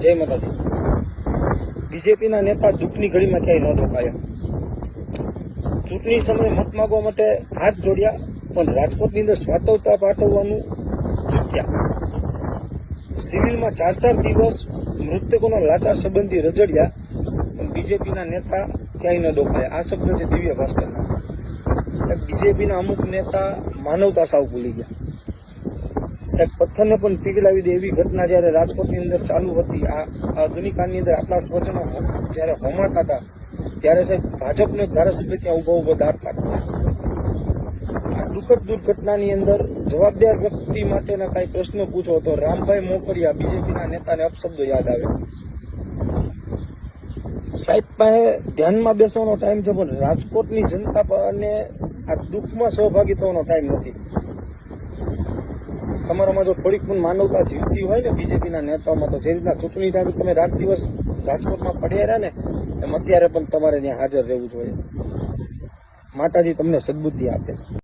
જય માતાજી. બીજેપીના નેતા દુઃખની ઘડીમાં ક્યાંય ન રોકાયા. ચૂંટણી સમયે મત માગવા માટે હાથ જોડ્યા, પણ રાજકોટની અંદર સ્વાતવતા પાઠવવાનું ચૂક્યા સિવિલમાં ચાર ચાર દિવસ મૃતકોના લાચાર સંબંધી રજડ્યા, પણ બીજેપીના નેતા ક્યાંય ન ડોકાયા આ શબ્દ છે દિવ્ય ભાસ્કરના. બીજેપીના અમુક નેતા માનવતા સાવ ભૂલી ગયા. સાહેબ, પથ્થરને પણ પીગળાવી દે એવી ઘટના જ્યારે રાજકોટની અંદર ચાલુ હતી, આ આ અગ્નિકાંડની અંદર આપણા સ્વજનો જ્યારે હોમાતા હતા, ત્યારે સાહેબ ભાજપનો ધારાસભ્ય ત્યાં ઊભો ઊભો દાર આ દુઃખદ દુર્ઘટનાની અંદર જવાબદાર વ્યક્તિ માટેના કાંઈ પ્રશ્નો પૂછો તો રામભાઈ મોકરિયા બીજેપીના નેતાને અપશબ્દો યાદ આવે. સાહેબ, પાસે ધ્યાનમાં બેસવાનો ટાઈમ છે, પણ રાજકોટની જનતા અને આ દુઃખમાં સહભાગી થવાનો ટાઈમ નથી. તમારામાં જો થોડીક પણ માનવતા જીવતી હોય ને બીજેપીના નેતાઓમાં તો જે રીતના ચૂંટણી ટાઈમે તમે રાત દિવસ રાજકોટમાં પડ્યા રહ્યા ને, એમ અત્યારે પણ તમારે ત્યાં હાજર રહેવું જોઈએ. માતાજી તમને સદબુદ્ધિ આપે.